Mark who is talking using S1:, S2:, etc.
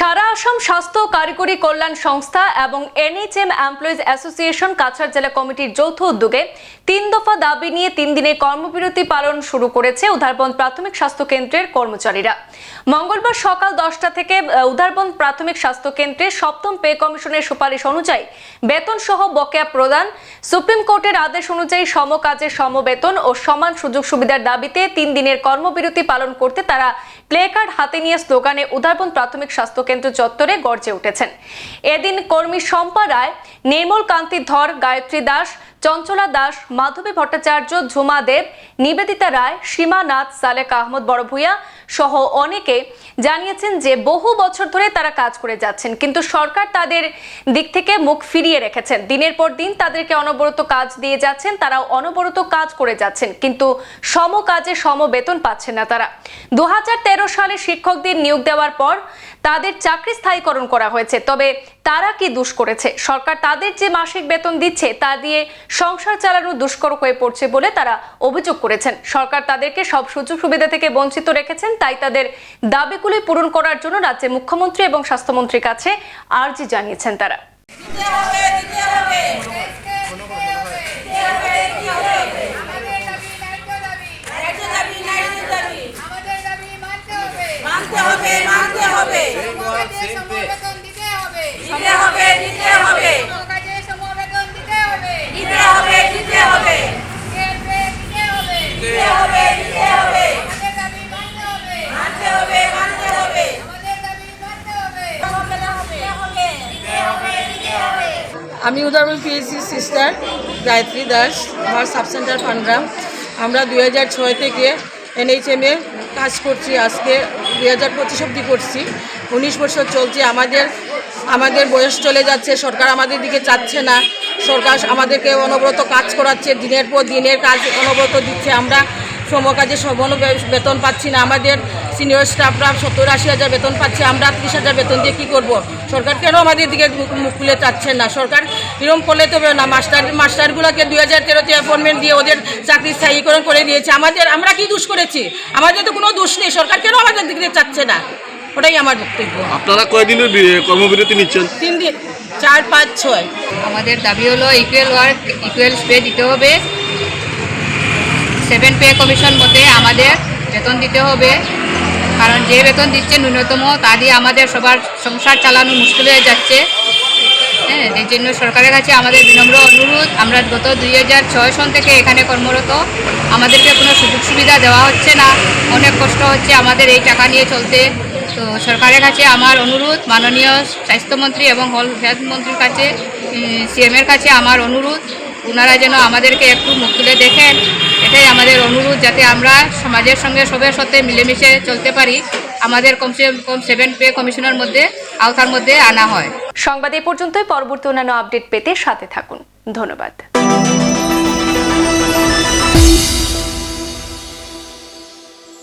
S1: সারা আসাম স্বাস্থ্য কারিগরি কল্যাণ সংস্থা এবং এনএইচএম এমপ্লয়িজ অ্যাসোসিয়েশন কাছাড় জেলা কমিটির যৌথ উদ্যোগে তিন দফা দাবি নিয়ে তিন দিনের কর্মবিরতি পালন শুরু করেছে উধারবন্দ প্রাথমিক স্বাস্থ্য কেন্দ্রের কর্মচারীরা। মঙ্গলবার সকাল দশটা থেকে উধারবন্দ প্রাথমিক স্বাস্থ্য কেন্দ্রে সপ্তম পে কমিশনের সুপারিশ অনুযায়ী বেতন সহ বকেয়া প্রদান, সুপ্রিম কোর্টের আদেশ অনুযায়ী সম কাজে সম ও সমান সুযোগ সুবিধার দাবিতে তিন দিনের কর্মবিরতি পালন করতে তারা প্লে কার্ড হাতে নিয়ে স্লোগানে উদারপন প্রাথমিক স্বাস্থ্য কেন্দ্র চত্বরে গর্জে উঠেছেন। এদিন কর্মী শম্পা রায়, নির্মল কান্তি ধর গায়ত্রী দাস চঞ্চলা দাস, মাধবী ভট্টাচার্য, ঝুমা দেব, নিবেদিতা রায় সীমা নাথ সালেক আহমদ বড় বড়ভূয়া সহ অনেকে জানিয়েছেন যে বহু বছর ধরে তারা কাজ করে যাচ্ছেন, কিন্তু সরকার তাদের দিক থেকে মুখ ফিরিয়ে রেখেছেন। দিনের পর দিন তাদেরকে অনবরত কাজ দিয়ে যাচ্ছেন তারা অনবরত কাজ করে যাচ্ছেন, কিন্তু সম কাজে সম বেতন পাচ্ছেন না তারা। দু হাজার তেরো সালে শিক্ষকদের নিয়োগ দেওয়ার পর তাদের চাকরি স্থায়ীকরণ করা হয়েছে, তবে তারা কি দুষ করেছে? সরকার তাদের যে মাসিক বেতন দিচ্ছে তা দিয়ে সংসার চালানো দুষ্কর হয়ে পড়ছে বলে তারা অভিযোগ করেছেন। সরকার তাদেরকে সব সুযোগ সুবিধা থেকে বঞ্চিত রেখেছেন তাই তাদের দাবিগুলি পূরণ করার জন্য রাজ্যের মুখ্যমন্ত্রী এবং স্বাস্থ্যমন্ত্রীর কাছে আর্জি জানিয়েছেন তারা।
S2: মানতে হবে।
S3: মানতে হবে
S2: দিতে হবে
S3: দিতে হবে। দিতে হবে
S2: দিতে হবে।
S3: দিতে হবে দিতে হবে।
S4: আমি উদাহরণ পিএসসি সিস্টার, গায়ত্রী দাস, আমার সাব সেন্টার আমরা দুই হাজার ছয় থেকে এনএইচএমে কাজ করছি আজকে। দুই হাজার পঁচিশ অব্দি করছি। উনিশ বছর চলছে আমাদের আমাদের বয়স চলে যাচ্ছে, সরকার আমাদের দিকে চাচ্ছে না। সরকার আমাদেরকে অনবরত কাজ করাচ্ছে, দিনের পর দিনের কাজ অনবরত দিচ্ছে। আমরা সমকাজে সবন বেতন পাচ্ছি না। আমাদের সিনিয়র স্টাফরা সত্তর আশি হাজার বেতন পাচ্ছে, আমরা ত্রিশ হাজার বেতন দিয়ে কী করব? সরকার কেন আমাদের দিকে মুখ- খুলে চাচ্ছেন না? সরকার এরকম করলে তো না। মাস্টার, মাস্টারগুলোকে দুই হাজার তেরোতে অ্যাপয়েন্টমেন্ট দিয়ে ওদের চাকরি স্থায়ীকরণ করে দিয়েছে। আমাদের, আমরা কি দোষ করেছি? আমাদের তো কোনো দোষ নেই। সরকার কেন আমাদের দিকে চাচ্ছে না? ওটাই আমার বক্তব্য।
S5: আপনারা কয়দিনের কর্মবিরতি নিচ্ছেন?
S4: তিন দিন চার পাঁচ ছয়।
S6: আমাদের দাবি হলো ইকুয়াল ওয়ার্ক ইকুয়াল পে দিতে হবে। সেভেন পে কমিশন মতে আমাদের বেতন দিতে হবে। কারণ যে বেতন দিচ্ছে ন্যূনতম তা দিয়ে আমাদের সবার সংসার চালানো মুশকিল হয়ে যাচ্ছে। হ্যাঁ এই জন্য সরকারের কাছে আমাদের বিনম্র অনুরোধ। আমরা গত দুই হাজার ছয় সন থেকে এখানে কর্মরত। আমাদেরকে কোনো সুযোগ সুবিধা দেওয়া হচ্ছে না। অনেক কষ্ট হচ্ছে আমাদের এই টাকা নিয়ে চলতে। তো সরকারের কাছে আমার অনুরোধ, মাননীয় স্বাস্থ্যমন্ত্রী এবং হেলথ মন্ত্রীর কাছে সিএমের কাছে আমার অনুরোধ ওনারা যেন আমাদেরকে একটু মুখ তুলে দেখেন। এটাই আমাদের অনুরোধ, যাতে আমরা সমাজের সঙ্গে সবের সাথে মিলেমিশে চলতে পারি। আমাদের কমসে কম সেভেন পে কমিশনের মধ্যে, আওতার মধ্যে আনা হয়।
S1: সংবাদ এ পর্যন্তই, পরবর্তী অন্যান্য আপডেট পেতে সাথে থাকুন। ধন্যবাদ।